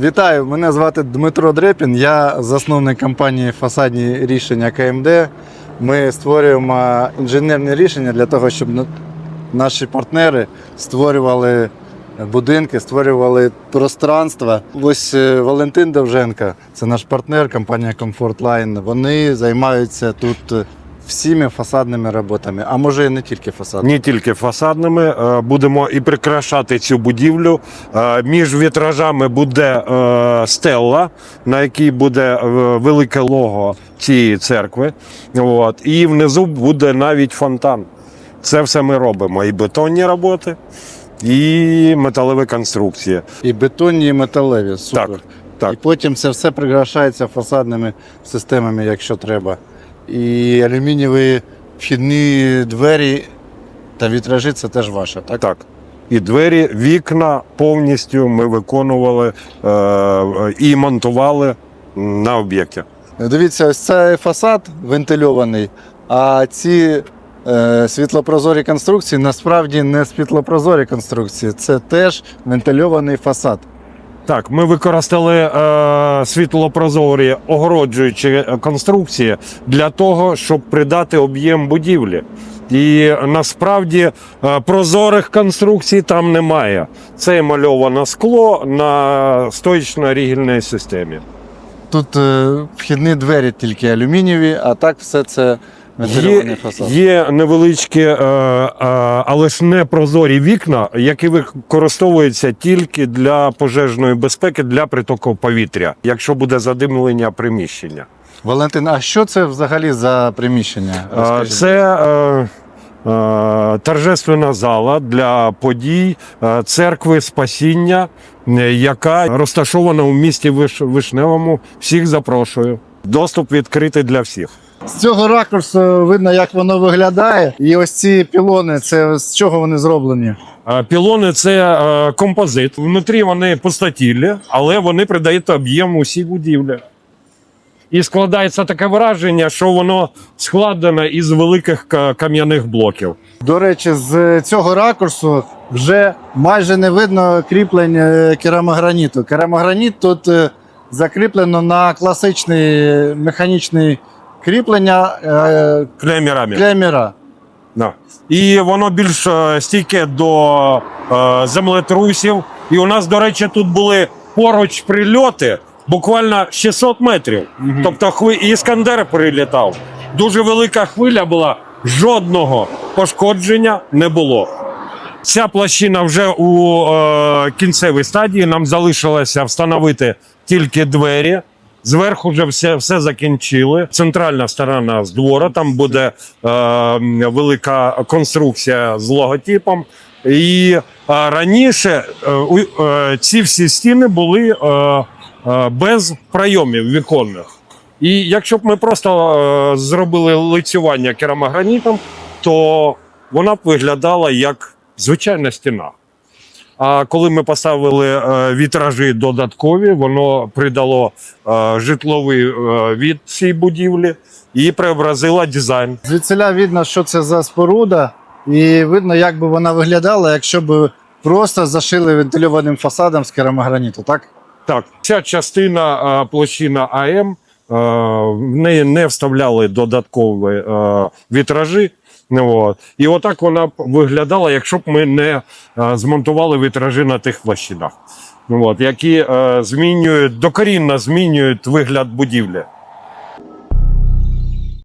Вітаю, мене звати Дмитро Дрепін. Я засновник компанії Фасадні рішення КМД. Ми створюємо інженерні рішення для того, щоб наші партнери створювали будинки, створювали пространства. Ось е, Валентин Довженко, це наш партнер, компанія Comfort. Вони займаються тут е, всіми фасадними роботами, а може і не тільки фасадними. Не тільки фасадними, е, будемо і прикрашати цю будівлю. Е, Між вітражами буде е, стелла, на якій буде велике лого цієї церкви. От. І внизу буде навіть фонтан. Це все ми робимо. І бетонні роботи, і металеві конструкції. І бетонні, і металеві. Супер. Так, так. І потім це все прикрашається фасадними системами, якщо треба. І алюмінієві вхідні двері та вітражі це теж ваше, так? Так. І двері, вікна повністю ми виконували е, і монтували на об'єкті. Дивіться, ось цей фасад вентильований, а ці е, світлопрозорі конструкції насправді не світлопрозорі конструкції, це теж вентильований фасад. Так, ми використали е, світлопрозорі огороджуючі конструкції для того, щоб придати об'єм будівлі. І насправді е, прозорих конструкцій там немає. Це емальоване скло на стоїчно-рігельній системі. Тут е, вхідні двері тільки алюмінієві, а так все це Є, фасад. є невеличкі, е, е, але ж не прозорі вікна, які використовуються тільки для пожежної безпеки, для притоку повітря, якщо буде задимлення приміщення. Валентин, а що це взагалі за приміщення? Е, Розкажіть. Це е, е, торжественна зала для подій церкви Спасіння, яка розташована у місті Виш- Вишневому. Всіх запрошую. Доступ відкритий для всіх. З цього ракурсу видно, як воно виглядає. І ось ці пілони, це з чого вони зроблені? Е, Пілони це е, композит. Внутрі вони пустотілі, але вони придають об'єм усій будівлі. І складається таке враження, що воно складено із великих кам'яних блоків. До речі, з цього ракурсу вже майже не видно кріплень е, керамограніту. Керамограніт тут е, закріплено на класичний механічний кріплення е, Клемірами. клемера. Да. І воно більш е, стійке до е, землетрусів. І у нас, до речі, тут були поруч прильоти буквально 600 метрів. Тобто хви... і Іскандер прилітав. Дуже велика хвиля була, жодного пошкодження не було. Ця площина вже у е, кінцевій стадії. Нам залишилося встановити тільки двері. Зверху вже все, все закінчили. Центральна сторона з двора, там буде е, велика конструкція з логотипом. І е, раніше е, е, ці всі стіни були е, е, без прийомів віконних. І якщо б ми просто е, зробили лицювання керамогранітом, то вона б виглядала як звичайна стіна. А коли ми поставили е, вітражі додаткові, воно придало е, житловий е, від цій будівлі і преобразило дизайн. Звідсиля видно, що це за споруда, і видно, як би вона виглядала, якщо б просто зашили вентильованим фасадом з керамограніту, так? Так, ця частина площина АМ, в неї не вставляли додаткові вітражі. От. І отак вона б виглядала, якщо б ми не е, змонтували вітражі на тих площинах, от, які е, змінюють, докорінно змінюють вигляд будівлі.